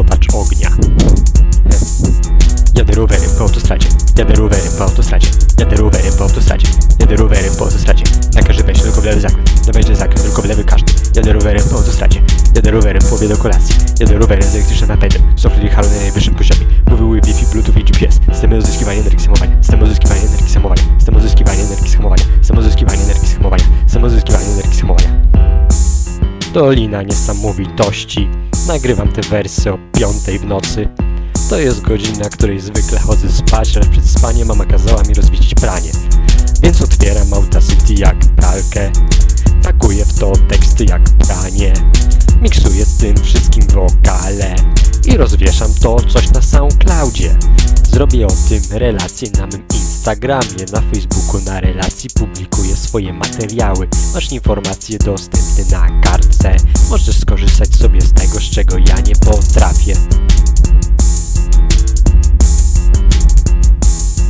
Zobacz ognia. Jadę rowerem po autostradzie, jadę rowerem po autostradzie, jadę rowerem po autostradzie, jadę rowerem po autostradzie. Na każdy wejście tylko w lewy zakręt, na będzie zakręt tylko w lewy każdy. Jadę rowerem po autostradzie, jadę rowerem po obie do kolacji, jadę rowerem z elektrycznym napędem, software i na najwyższym poziomie, mówiły Wi-Fi, Bluetooth i GPS, systemy uzyskiwania energii samowania, system uzyskiwania energii samowania, system uzyskiwania energii samowania, system uzyskiwania energii samowania, system uzyskiwania energii samowania. Dolina niesamowitości. Nagrywam te wersy o piątej w nocy. To jest godzina, której zwykle chodzę spać, ale przed spaniem mama kazała mi rozwieścić pranie. Więc otwieram Audacity jak pralkę, pakuję w to teksty jak pranie, miksuję z tym wszystkim wokale i rozwieszam to coś na SoundCloudzie. Zrobię o tym relacje na mym Instagramie, na Facebooku na relacji publikuję swoje materiały. Masz informacje dostępne na kartce, możesz skorzystać sobie z tego, z czego ja nie potrafię.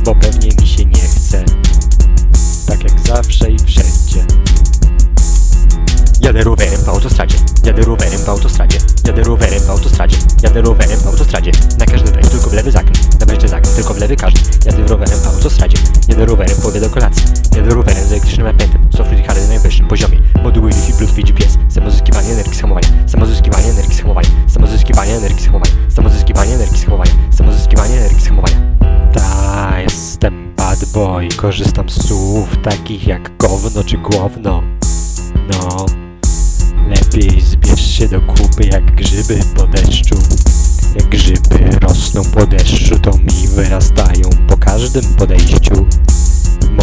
Bo pewnie mi się nie chce, tak jak zawsze i wszędzie. Jadę rowerem po autostradzie, jadę rowerem po autostradzie, jadę rowerem autostradzie, jadę rowerem po autostradzie. Na każdy wejść tylko w lewy zakręt, na wejście zakręt tylko w lewy każdy. Jadę rowerem po autostradzie, jadę rowerem po do kolacji, jadę rowerem z elektrycznym napędem, software hardware na najwyższym poziomie. Moduły Wi-Fi, Bluetooth GPS, samozyskiwanie energii hamowania, samozyskiwanie energii hamowania, samozyskiwanie energii hamowania, samozyskiwanie energii hamowania, samozyskiwanie energii hamowania. Ta, jestem bad boy, korzystam z słów takich jak gówno czy głowno. No, lepiej zbierz się do kupy jak grzyby po deszczu. Jak grzyby rosną po deszczu, to mi wyrastają po każdym podejściu.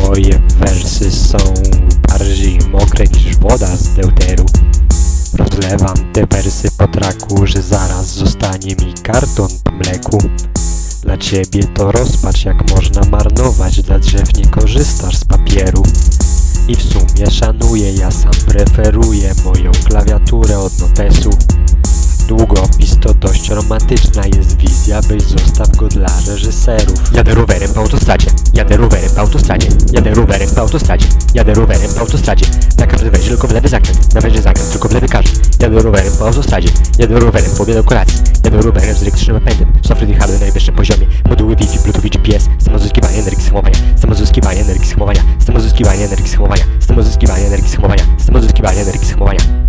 Moje wersy są bardziej mokre niż woda z deuteru. Rozlewam te wersy po traku, że zaraz zostanie mi karton po mleku. Dla ciebie to rozpacz, jak można marnować, dla drzew nie korzystasz preferuję moją klawiaturę od notesu. Długopis to dość romantyczna jest wizja, byś zostaw go dla reżyserów. Jadę rowerem po autostradzie, jadę rowerem po autostradzie, jadę rowerem po autostradzie, jadę rowerem po autostradzie. Na każdy wejdzie tylko w lewy zakręt, na wejdzie zakręt tylko w lewy każdy. Jadę rowerem po autostradzie, jadę rowerem po obie do kolacji, jadę rowerem z elektrycznym napędem, software i na najwyższym poziomie. Moduły Wi-Fi, Bluetooth i GPS, samozyskiwanie energii z hamowania, samozyskiwanie energii z hamowania, samozyskiwanie energii z hamowania, samozyskiwanie energii z hamowania, samozyskiwanie energii z hamowania.